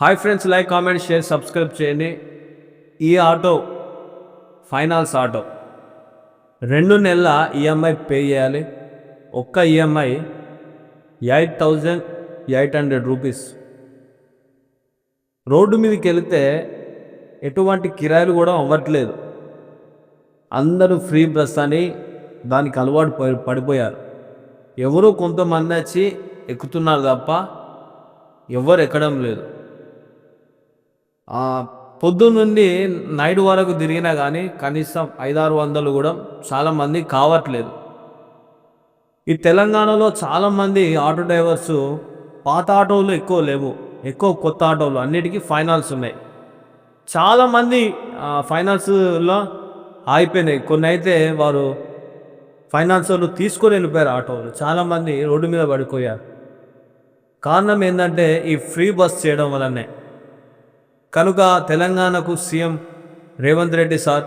Hi friends like comment share subscribe చేయండి. ఈ auto finance auto. రెండు నెలల ఈఎంఐ పే చేయాలి. ఒక్క EMI eight thousand eight hundred rupees. Road మీదకి వెళితే ఎటువంటి కిరాయిలు కూడా అవ్వట్లేదు. అందరూ ఫ్రీ బస్ అని దానికి అలవాటు పడి- పడిపోయారు. ఎవరో కొంతమంది వచ్చి ఎక్కుతున్నారు తప్ప ఎవరు ఎక్కడం లేదు. నుండి నైట్ వరకు తిరిగినా కానీ కనీసం ఐదారు వందలు కూడా చాలామంది కావట్లేదు. ఈ తెలంగాణలో చాలామంది ఆటో డ్రైవర్స్ పాత ఆటోలు ఎక్కువ లేవు. ఎక్కువ కొత్త ఆటోలు అన్నిటికీ ఫైనాన్స్ ఉన్నాయి. చాలామంది ఫైనాన్స్లో ఆగిపోయినాయి. కొన్ని అయితే వారు ఫైనాన్స్ వాళ్ళు తీసుకొని వెళ్ళిపోయారు ఆటోలు. చాలామంది రోడ్డు మీద పడిపోయారు. కారణం ఏంటంటే ఈ ఫ్రీ బస్ చేయడం వల్లనే. కనుక తెలంగాణకు సీఎం రేవంత్ రెడ్డి సార్.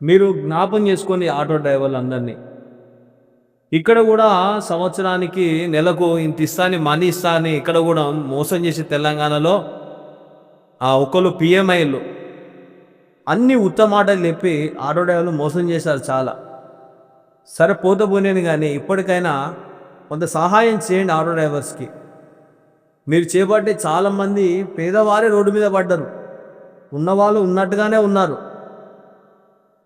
మీరు జ్ఞాపం చేసుకొని ఆటో డ్రైవర్లు అందరినీ ఇక్కడ కూడా సంవత్సరానికి నెలకు ఇంత ఇస్తాని మనీ ఇస్తా అని ఇక్కడ కూడా మోసం చేసి తెలంగాణలో ఆ ఒకళ్ళు పిఎంఐలు అన్ని ఉత్తమాటలు చెప్పి ఆటో డ్రైవర్లు మోసం చేశారు చాలా. సరే పోతపోనేది కానీ ఇప్పటికైనా కొంత సహాయం చేయండి ఆటో డ్రైవర్స్కి. మీరు చేపట్టే చాలామంది పేదవారే రోడ్డు మీద పడ్డారు. ఉన్నవాళ్ళు ఉన్నట్టుగానే ఉన్నారు.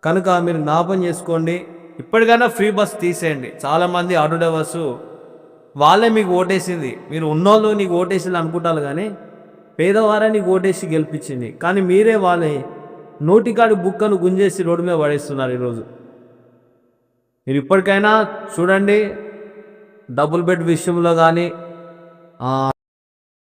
కనుక మీరు జ్ఞాపం చేసుకోండి ఇప్పటికైనా ఫ్రీ బస్ తీసేయండి. చాలామంది ఆటో డ్రైవర్స్ వాళ్ళే మీకు ఓటేసింది. మీరు ఉన్నోళ్ళు నీకు ఓటేసింది అనుకుంటారు కానీ పేదవారే నీకు ఓటేసి గెలిపించింది. కానీ మీరే వాళ్ళని నోటికాడి బుక్కను గుంజేసి రోడ్డు మీద పడేస్తున్నారు ఈరోజు. మీరు ఇప్పటికైనా చూడండి డబుల్ బెడ్ విషయంలో కానీ